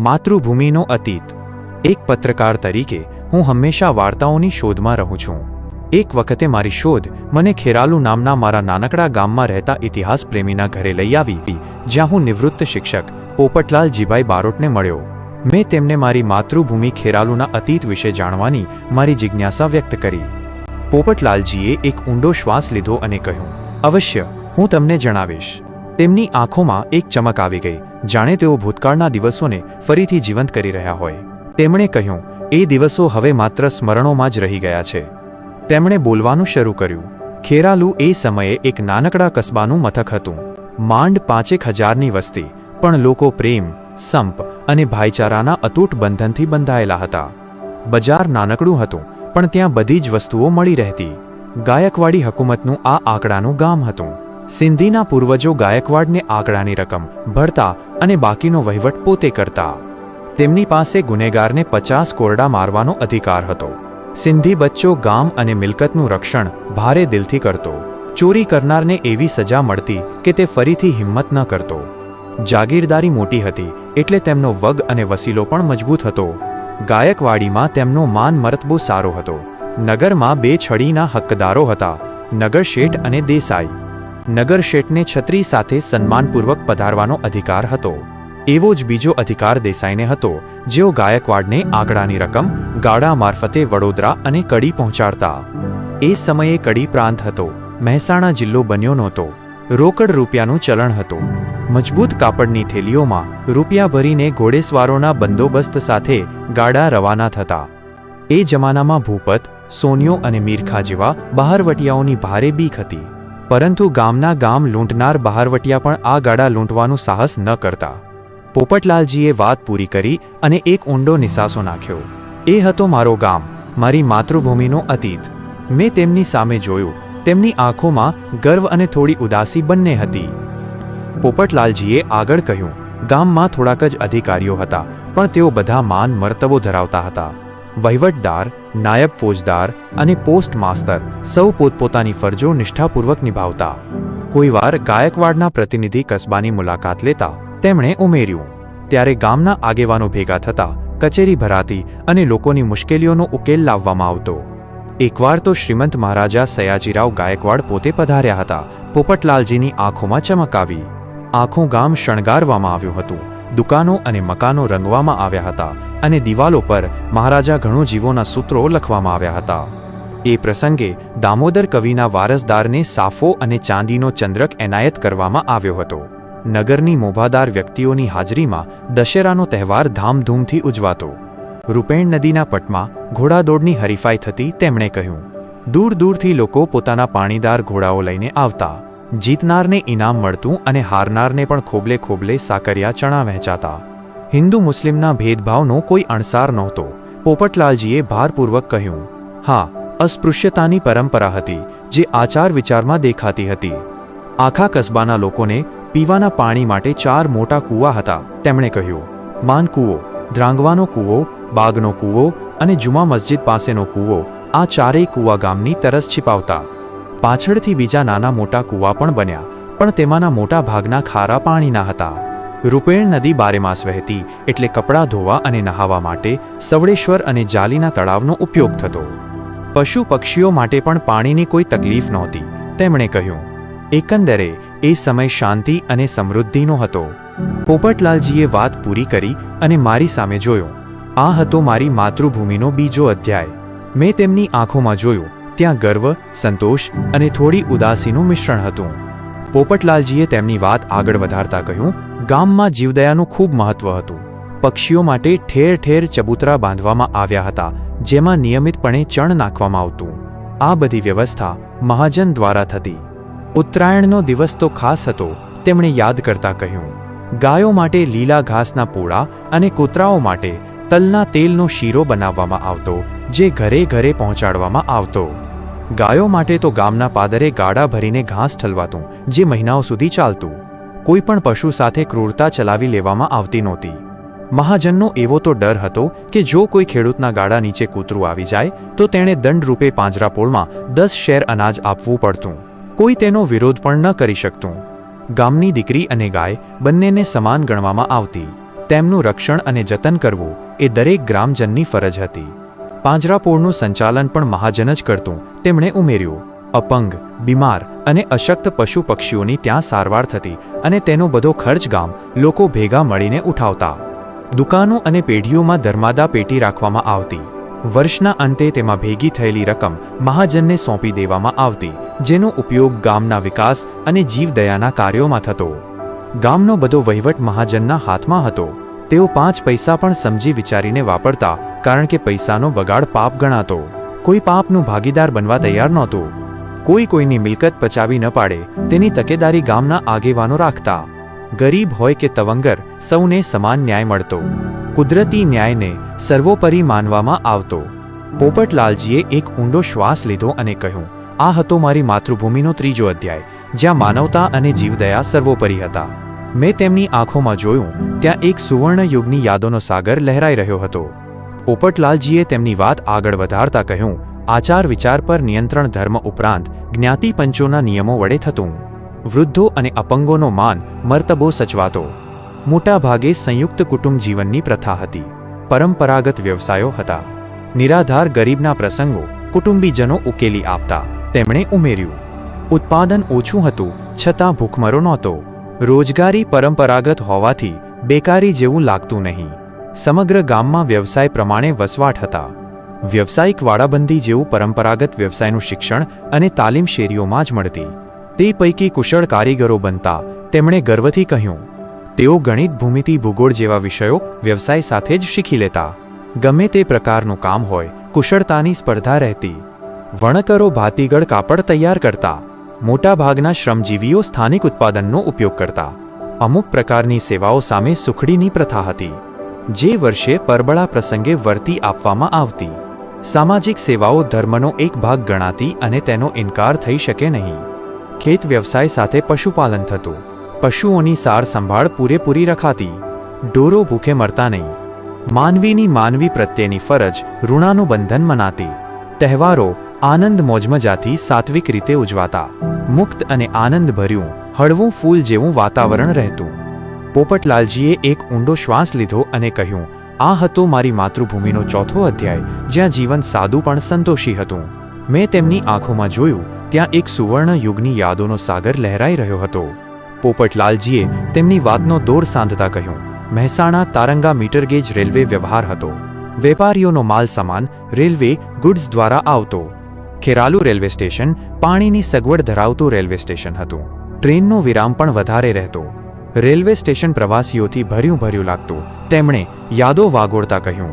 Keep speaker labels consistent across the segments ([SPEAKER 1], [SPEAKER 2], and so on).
[SPEAKER 1] માતૃભૂમિનો અતીત. એક પત્રકાર તરીકે, હું હંમેશા વાર્તાઓની શોધમાં રહું છું. એક વખતે મારી શોધ મને ખેરાલુ નામના મારા નાનકડા ગામમાં રહેતા ઇતિહાસ પ્રેમીના ઘરે લઈ આવી, જ્યાં હું નિવૃત્ત શિક્ષક, પોપટલાલ જીભાઈ બારોટને મળ્યો. મેં તેમને મારી માતૃભૂમિ ખેરાલુના અતીત વિશે જાણવાની મારી જિજ્ઞાસા વ્યક્ત કરી. પોપટલાલજીએ એક ઊંડો શ્વાસ લીધો અને કહ્યું, અવશ્ય, હું તમને જણાવીશ. તેમની આંખોમાં એક ચમક આવી ગઈ. જાણે તેઓ ભૂતકાળના દિવસોને ફરીથી જીવંત કરી રહ્યા હોય. તેમણે કહ્યું, એ દિવસો હવે માત્ર સ્મરણોમાં જ રહી ગયા છે. તેમણે બોલવાનું શરૂ કર્યું. ખેરાલુ એ સમયે એક નાનકડા કસ્બાનું મથક હતું. માંડ પાંચેક હજારની વસ્તી, પણ લોકો પ્રેમ, સંપ અને ભાઈચારાના અતૂટ બંધનથી બંધાયેલા હતા. બજાર નાનકડું હતું, પણ ત્યાં બધી જ વસ્તુઓ મળી રહેતી. ગાયકવાડી હકુમતનું આ આંકડાનું ગામ હતું. સિંધીના પૂર્વજો ગાયકવાડને આંકડાની રકમ, ભરતા અને બાકીનો વહીવટ પોતે કરતા. તેમની પાસે ગુનેગારને પચાસ કોરડા મારવાનો અધિકાર હતો. સિંધી બચ્ચો ગામ અને મિલકતનું રક્ષણ ભારે દિલથી કરતો. ચોરી કરનારને એવી સજા મળતી કે તે ફરીથી હિંમત ન કરતો. જાગીરદારી મોટી હતી, એટલે તેમનો વગ અને વસીલો પણ મજબૂત હતો. ગાયકવાડીમાં તેમનો માન મરતબો સારો હતો. નગરમાં બે છડીના હક્કદારો હતા, નગર શેઠ અને દેસાઈ. નગર શેઠને છત્રી સાથે સન્માનપૂર્વક પધારવાનો અધિકાર હતો. એવો જ બીજો અધિકાર દેસાઈને હતો, જેઓ ગાયકવાડને આંકડાની રકમ, ગાડા મારફતે વડોદરા અને કડી પહોંચાડતા. એ સમયે કડી પ્રાંત હતો, મહેસાણા જિલ્લો બન્યો નહોતો. રોકડ રૂપિયાનું ચલણ હતું. મજબૂત કાપડની થેલીઓમાં રૂપિયા ભરીને ઘોડેસવારોના બંદોબસ્ત સાથે ગાડા રવાના થતા. એ જમાનામાં ભૂપત, સોનિયો અને મીરખા જેવા બહારવટિયાઓની ભારે બીક હતી. પરંતુ ગામના ગામ લૂંટનાર બહારવટિયા પણ આ ગાડા લૂંટવાનું સાહસ ન કરતા. પોપટલાલજીએ વાત પૂરી કરી અને એક ઊંડો નિસાસો નાખ્યો. એ હતો મારો ગામ, મારી માતૃભૂમિનો અતીત. મેં તેમની સામે જોયું. તેમની આંખોમાં ગર્વ અને થોડી ઉદાસી બંને હતી. પોપટલાલજીએ આગળ કહ્યું, ગામમાં થોડાક જ અધિકારીઓ હતા, પણ તેઓ બધા માન મર્તબો ધરાવતા હતા. વહીવટદાર, નાયબ ફોજદાર અને પોસ્ટ માસ્તર સૌ પોતપોતાની ફરજો નિષ્ઠાપૂર્વક નિભાવતા. કોઈવાર ગાયકવાડના પ્રતિનિધિ કસ્બાની મુલાકાત લેતા તેમણે ઉમેર્યું, ત્યારે ગામના આગેવાનો ભેગા થતા કચેરી ભરાતી અને લોકોની મુશ્કેલીઓનો ઉકેલ લાવવામાં આવતો. એકવાર તો શ્રીમંત મહારાજા સયાજીરાવ ગાયકવાડ પોતે પધાર્યા હતા, પોપટલાલજીની આંખોમાં ચમક આવી આખું ગામ શણગારવામાં આવ્યું હતું. દુકાનો અને મકાનો રંગવામાં આવ્યા હતા અને દિવાલો પર મહારાજા ઘણો જીવોના સૂત્રો લખવામાં આવ્યા હતા. એ પ્રસંગે દામોદર કવિના વારસદારને સાફો અને ચાંદીનો ચંદ્રક એનાયત કરવામાં આવ્યો હતો. નગરની મોભાદાર વ્યક્તિઓની હાજરીમાં દશેરાનો તહેવાર ધામધૂમથી ઉજવાતો. રૂપેણ નદીના પટમાં ઘોડાદોડની હરીફાઈ થતી તેમણે કહ્યું, દૂર દૂરથી લોકો પોતાના પાણીદાર ઘોડાઓ લઈને આવતા. જીતનારને ઇનામ મળતું અને હારનારને પણ ખોબલે ખોબલે સાકરિયા ચણા વહેંચાતા. હિન્દુ મુસ્લિમના ભેદભાવનો કોઈ અણસાર નહોતો, પોપટલાલજીએ ભારપૂર્વક કહ્યું, હા, અસ્પૃશ્યતાની પરંપરા હતી, જે આચાર વિચારમાં દેખાતી હતી. આખા કસ્બાના લોકોને પીવાના પાણી માટે ચાર મોટા કૂવા હતા. તેમણે કહ્યું, માન કૂવો, દ્રાંગવાનો કૂવો, બાગનો કૂવો અને જુમા મસ્જિદ પાસેનો કૂવો આ ચારેય કૂવા ગામની તરસ छिપાવતા પાછળથી બીજા નાના મોટા કૂવા પણ બન્યા, પણ તેમાંના મોટા ભાગના ખારા પાણીના હતા. રૂપેણ નદી બારેમાસ વહેતી, એટલે કપડાં ધોવા અને નહાવા માટે સવડેશ્વર અને જાલીના તળાવનો ઉપયોગ થતો. પશુ પક્ષીઓ માટે પણ પાણીની કોઈ તકલીફ નહોતી, તેમણે કહ્યું. એકંદરે, એ સમય શાંતિ અને સમૃદ્ધિનો હતો. પોપટલાલજીએ વાત પૂરી કરી અને મારી સામે જોયો. આ હતો મારી માતૃભૂમિનો બીજો અધ્યાય. મેં તેમની આંખોમાં જોયું ત્યાં ગર્વ, સંતોષ અને થોડી ઉદાસીનું મિશ્રણ હતું. પોપટલાલજીએ તેમની વાત આગળ વધારતા કહ્યું, ગામમાં જીવદયાનું ખૂબ મહત્વ હતું. પક્ષીઓ માટે ઠેર ઠેર ચબૂતરા બાંધવામાં આવ્યા હતા, જેમાં નિયમિતપણે ચણ નાખવામાં આવતું. આ બધી વ્યવસ્થા મહાજન દ્વારા થતી. ઉત્તરાયણનો દિવસ તો ખાસ હતો, તેમણે યાદ કરતા કહ્યું. ગાયો માટે લીલા ઘાસના પોળા અને કૂતરાઓ માટે તલના તેલનો શીરો બનાવવામાં આવતો, જે ઘરે ઘરે પહોંચાડવામાં આવતો. ગાયો માટે તો ગામના પાદરે ગાડા ભરીને ઘાસ ઠલવાતું, જે મહિનાઓ સુધી ચાલતું. કોઈ પણ પશુ સાથે ક્રૂરતા ચલાવી લેવામાં આવતી નહોતી. મહાજનનો એવો તો ડર હતો કે જો કોઈ ખેડૂતના ગાડા નીચે કૂતરું આવી જાય, તો તેણે દંડરૂપે પાંજરાપોળમાં દસ શેર અનાજ આપવું પડતું. કોઈ તેનો વિરોધ પણ ન કરી શકતું. ગામની દીકરી અને ગાય બંનેને સમાન ગણવામાં આવતી. તેમનું રક્ષણ અને જતન કરવું એ દરેક ગ્રામજનની ફરજ હતી. પાંજરાપોળનું સંચાલન પણ મહાજન જ કરતું, તેમણે ઉમેર્યું, અપંગ, બીમાર અને અશક્ત પશુ પક્ષીઓની ત્યાં સારવાર થતી અને તેનો બધો ખર્ચ ગામ લોકો ભેગા મળીને ઉઠાવતા. દુકાનો અને પેઢીઓમાં ધર્માદા પેટી રાખવામાં આવતી. વર્ષના અંતે તેમાં ભેગી થયેલી રકમ મહાજનને સોંપી દેવામાં આવતી, જેનો ઉપયોગ ગામના વિકાસ અને જીવદયાના કાર્યોમાં થતો. ગામનો બધો વહીવટ મહાજનના હાથમાં હતો. તેઓ પાંચ પૈસા પણ સમજી વિચારીને વાપરતા, કારણ કે પૈસાનો બગાડ પાપ ગણાતો. કોઈ પાપનું ભાગીદાર બનવા તૈયાર નહોતું. કોઈ કોઈની મિલકત પચાવી ન પાડે, તેની તકેદારી ગામના આગેવાનો રાખતા. ગરીબ હોય કે તવંગર, સૌને સમાન ન્યાય મળતો. કુદરતી ન્યાયને સર્વોપરી માનવામાં આવતો. પોપટલાલજીએ એક ઊંડો શ્વાસ લીધો અને કહ્યું આ હતો મારી માતૃભૂમિનો ત્રીજો અધ્યાય, જ્યાં માનવતા અને જીવદયા સર્વોપરી હતા. મેં તેમની આંખોમાં જોયું, ત્યાં એક સુવર્ણ યુગની યાદોનો સાગર લહેરાઈ રહ્યો હતો. પોપટલાલજીએ તેમની વાત આગળ વધારતા કહ્યું, આચાર વિચાર પર નિયંત્રણ ધર્મ ઉપરાંત જ્ઞાતિ પંચોના નિયમો વડે થતું. વૃદ્ધો અને અપંગોનો માન મર્તબો સચવાતો. મોટા ભાગે સંયુક્ત કુટુંબ જીવનની પ્રથા હતી. પરંપરાગત વ્યવસાયો હતા. નિરાધાર ગરીબના પ્રસંગો કુટુંબીજનો ઉકેલી આપતા. તેમણે ઉમેર્યું, ઉત્પાદન ઓછું હતું, છતાં ભૂખમરો નહોતો. રોજગારી પરંપરાગત હોવાથી બેકારી જેવું લાગતું નહીં. સમગ્ર ગામમાં વ્યવસાય પ્રમાણે વસવાટ હતા. વ્યવસાયિક વાડાબંધી જેવું પરંપરાગત વ્યવસાયનું શિક્ષણ અને તાલીમ શેરીઓમાં જ મળતી. તે પૈકી કુશળ કારીગરો બનતા તેમણે ગર્વથી કહ્યું, તેઓ ગણિત, ભૂમિતિ, ભૂગોળ જેવા વિષયો વ્યવસાય સાથે જ શીખી લેતા. ગમે તે પ્રકારનું કામ હોય, કુશળતાની સ્પર્ધા રહેતી. વણકરો ભાતીગળ કાપડ તૈયાર કરતા, મોટાભાગના શ્રમજીવીઓ સ્થાનિક ઉત્પાદનનો ઉપયોગ કરતા. અમુક પ્રકારની સેવાઓ સામે સુખડીની પ્રથા હતી, જે વર્ષે પરબળા પ્રસંગે વર્તી આપવામાં આવતી. સામાજિક સેવાઓ ધર્મનો એક ભાગ ગણાતી અને તેનો ઇનકાર થઈ શકે નહીં. ખેત વ્યવસાય સાથે પશુપાલન થતું. પશુઓની સાર સંભાળ પૂરેપૂરી રખાતી. ઢોરો ભૂખે મરતા નહીં. માનવીની માનવી પ્રત્યેની ફરજ ઋણાનું બંધન મનાતી. તહેવારો આનંદ મોજમજાથી સાત્વિક રીતે ઉજવાતા. મુક્ત અને આનંદભર્યું હળવું ફૂલ જેવું વાતાવરણ રહેતું. પોપટલાલજીએ એક ઊંડો શ્વાસ લીધો અને કહ્યું, આ હતો મારી માતૃભૂમિનો ચોથો અધ્યાય, જ્યાં જીવન સાદું પણ સંતોષી હતું. મેં તેમની આંખોમાં જોયું, ત્યાં એક સુવર્ણ યુગની યાદોનો સાગર લહેરાઈ રહ્યો હતો. પોપટલાલજીએ તેમની વાતનો દોર સાંધતા કહ્યું, Mehsana Taranga metre gauge railway વ્યવહાર હતો. વેપારીઓનો માલ સામાન રેલવે ગુડ્સ દ્વારા આવતો. ખેરાલુ રેલવે સ્ટેશન પાણીની સગવડ ધરાવતું રેલવે સ્ટેશન હતું. ટ્રેનનો વિરામ પણ વધારે રહેતો. રેલવે સ્ટેશન પ્રવાસીઓથી ભર્યું ભર્યું લાગતું. તેમણે યાદો વાગોળતા કહ્યું,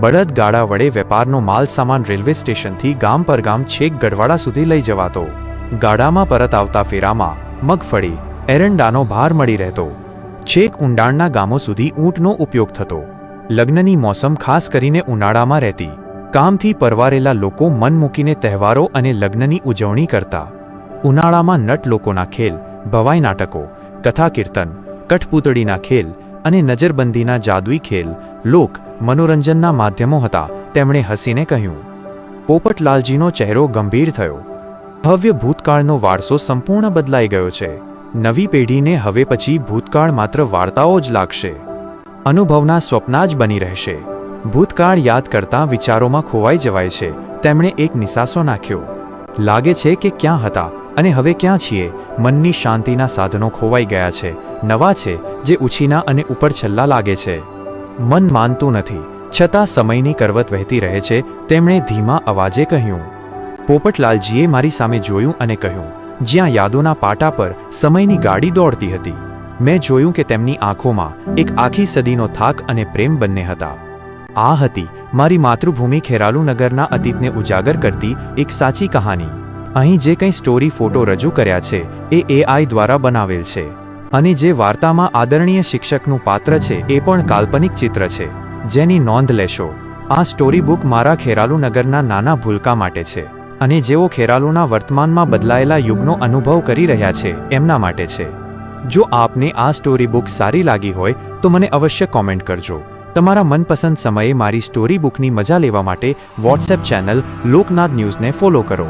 [SPEAKER 1] બળદ ગાડા વડે વેપારનો માલ સામાન રેલવે સ્ટેશનથી ગામ પર ગામ છેક ગઢવાડા સુધી લઈ જવાતો. ગાડામાં પરત આવતા ફેરામાં મગફળી, એરંડાનો ભાર મળી રહેતો. છેક ઊંડાણના ગામો સુધી ઊંટનો ઉપયોગ થતો. લગ્નની મોસમ ખાસ કરીને ઉનાળામાં રહેતી. કામથી પરવારેલા લોકો મન મૂકીને તહેવારો અને લગ્નની ઉજવણી કરતા. ઉનાળામાં નટ લોકોના ખેલ, ભવાઈ નાટકો કથા કીર્તન કઠપૂતળીના ખેલ અને નજરબંધીના જાદુઈ ખેલ, લોક, મનોરંજનના માધ્યમો હતા, તેમણે હસીને કહ્યું. પોપટલાલજીનો ચહેરો ગંભીર થયો. ભવ્ય ભૂતકાળનો વારસો સંપૂર્ણ બદલાઈ ગયો છે. નવી પેઢીને હવે પછી ભૂતકાળ માત્ર વાર્તાઓ જ લાગશે. અનુભવના સ્વપ્ના જ બની રહેશે. ભૂતકાળ યાદ કરતા વિચારોમાં ખોવાઈ જવાય છે, તેમણે એક નિસાસો નાખ્યો. લાગે છે કે ક્યાં હતા અને હવે ક્યાં છીએ, મનની શાંતિના સાધનો ખોવાઈ ગયા છે, નવા છે, જે ઉછીના અને ઉપર છલ્લા લાગે છે. મન માનતું નથી, છતાં સમયની કરવત વહેતી રહે છે, તેમણે ધીમા અવાજે કહ્યું. પોપટલાલજીએ મારી સામે જોયું અને કહ્યું, જ્યાં યાદોના પાટા પર સમયની ગાડી દોડતી હતી, મેં જોયું કે તેમની આંખોમાં એક આખી સદીનો થાક અને પ્રેમ બંને હતા. આ હતી મારી માતૃભૂમિ ખેરાલુ નગરના અતીતને ઉજાગર કરતી એક સાચી કહાની. અહીં જે કંઈ સ્ટોરી ફોટો રજૂ કર્યા છે, એ એઆઈ દ્વારા બનાવેલ છે. અને જે વાર્તામાં આદરણીય શિક્ષકનું પાત્ર છે, એ પણ કાલ્પનિક ચિત્ર છે. જેની નોંધ લેશો, આ સ્ટોરી બુક મારા ખેરાલુ નગરના નાના ભૂલકા માટે છે. અને જેઓ ખેરાલુના વર્તમાનમાં બદલાયેલા યુગનો અનુભવ કરી રહ્યા છે, એમના માટે છે. જો આપને આ સ્ટોરી બુક સારી લાગી હોય, તો મને અવશ્ય કોમેન્ટ કરજો. તમારા મનપસંદ સમયે મારી સ્ટોરી બુકની મજા લેવા માટે વોટ્સએપ ચેનલ લોકનાથ ન્યૂઝને ફોલો કરો.